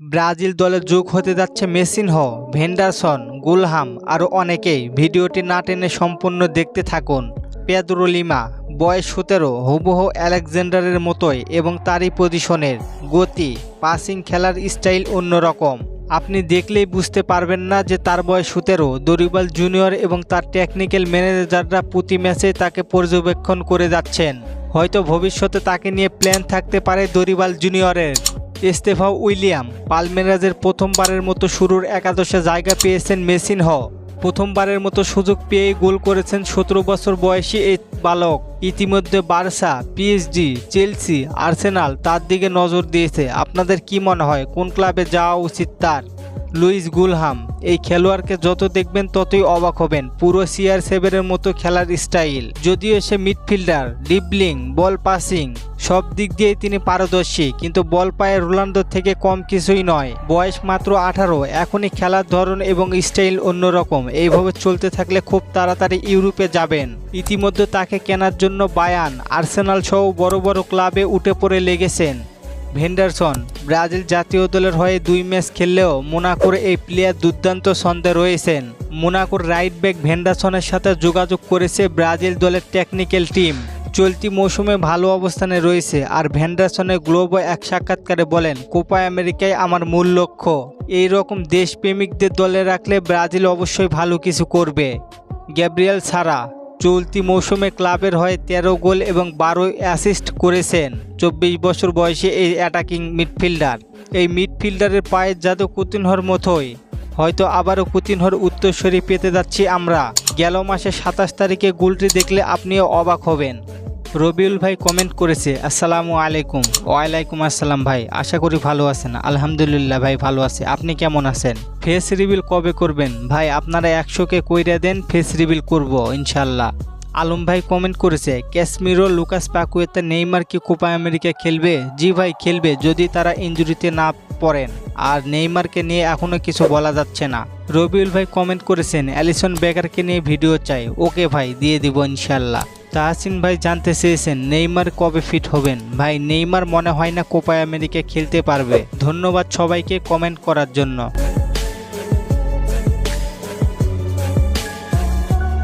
Brazil দলে যোগ হতে যাচ্ছে মেসিনহ ভেন্ডারসন, গুলহাম আরও অনেকেই ভিডিওটি না টেনে সম্পূর্ণ দেখতে থাকুন। পেদ্রো লিমা, বয়স সতেরো, হুবহু আলেকজান্ডারের মতোই এবং তারই পজিশনের, গতি, পাসিং খেলার স্টাইল অন্যরকম। আপনি দেখলেই বুঝতে পারবেন না যে তার বয়স সতেরো, দরিবাল জুনিয়র এবং তার টেকনিক্যাল ম্যানেজাররা প্রতি ম্যাচে তাকে পর্যবেক্ষণ করে যাচ্ছেন। হয়তো ভবিষ্যতে তাকে নিয়ে প্ল্যান থাকতে পারে দরিবাল জুনিয়রের। ইস্তেফা উইলিয়াম পালমেরাজের প্রথমবারের মতো শুরুর একাদশে জায়গা পেয়েছেন মেসিন হ। প্রথমবারের মতো সুযোগ পেয়েই গোল করেছেন সতেরো বছর বয়সী এই বালক। ইতিমধ্যে বার্সা, পিএসজি, চেলসি, আর্সেনাল তার দিকে নজর দিয়েছে। আপনাদের কি মনে হয়, কোন ক্লাবে যাওয়া উচিত তার? লুইস গুলহাম, এই খেলোয়াড়কে যত দেখবেন ততই অবাক হবেন। পুরো সিআর সেভেনের মতো খেলার স্টাইল। যদিও সে মিডফিল্ডার ডিবলিং বল পাসিং সব দিক দিয়েই তিনি পারদর্শী, কিন্তু বল পায়ে রোনাল্ডোর থেকে কম কিছুই নয়। বয়স মাত্র আঠারো, এখনই খেলার ধরন এবং স্টাইল অন্যরকম। এইভাবে চলতে থাকলে খুব তাড়াতাড়ি ইউরোপে যাবেন। ইতিমধ্যে তাকে কেনার জন্য বায়ান আর্সেনাল সহ বড় বড় ক্লাবে উঠে পড়ে লেগেছেন। ভেন্ডারসন, ব্রাজিল জাতীয় দলের হয়ে দুই ম্যাচ খেললেও মোনাকোর এই প্লেয়ার দুর্দান্ত ছন্দে রয়েছেন। মোনাকোর রাইট ব্যাক ভেন্ডারসনের সাথে যোগাযোগ করেছে ব্রাজিল দলের টেকনিক্যাল টিম চলতি মৌসুমে ভালো অবস্থানে রয়েছে আর ভেন্ডারসনের গ্লোবো এক সাক্ষাৎকারে বলেন, কোপা আমেরিকায় আমার মূল লক্ষ্য। এই রকম দেশপ্রেমিকদের দলে রাখলে ব্রাজিল অবশ্যই ভালো কিছু করবে। গ্যাব্রিয়েল সারা চলতি মৌসুমে ক্লাবের হয়ে তেরো গোল এবং বারো অ্যাসিস্ট করেছেন। চব্বিশ বছর বয়সে এই অ্যাটাকিং মিডফিল্ডার। এই মিডফিল্ডারের পায়ের জাদু কুতিনহর মতোই। হয়তো আবারও কুতিনহর উত্তরস্বরী পেতে যাচ্ছি আমরা। গেল মাসে সাতাশ তারিখে গোলটি দেখলে আপনিও অবাক হবেন। রবিউল ভাই কমেন্ট করেছে, আসসালামু আলাইকুম। ওয়ালাইকুম আসসালাম ভাই, আশা করি ভালো আছেন। আলহামদুলিল্লাহ ভাই, ভালো আছে। আপনি কেমন আছেন? ফেস রিভিল কবে করবেন? ভাই, আপনারা একশোকে কইরা দেন, ফেস রিভিল করব ইনশাল্লাহ আলম ভাই কমেন্ট করেছে ক্যাসমিরো লুকাস পাকুয়েতে নেইমার কি কোপা আমেরিকা খেলবে? জি ভাই, খেলবে, যদি তারা ইঞ্জুরিতে না পড়েন। আর নেইমারকে নিয়ে এখনও কিছু বলা যাচ্ছে না। রবিউল ভাই কমেন্ট করেছেন, অ্যালিসন বেকারকে নিয়ে ভিডিও চাই। ওকে ভাই, দিয়ে দিব ইনশাল্লাহ তাহসিন ভাই জানতে চেয়েছেন, নেইমার কবে ফিট হবেন? ভাই, নেইমার মনে হয় না কোপা আমেরিকা খেলতে পারবে। ধন্যবাদ সবাইকে কমেন্ট করার জন্য।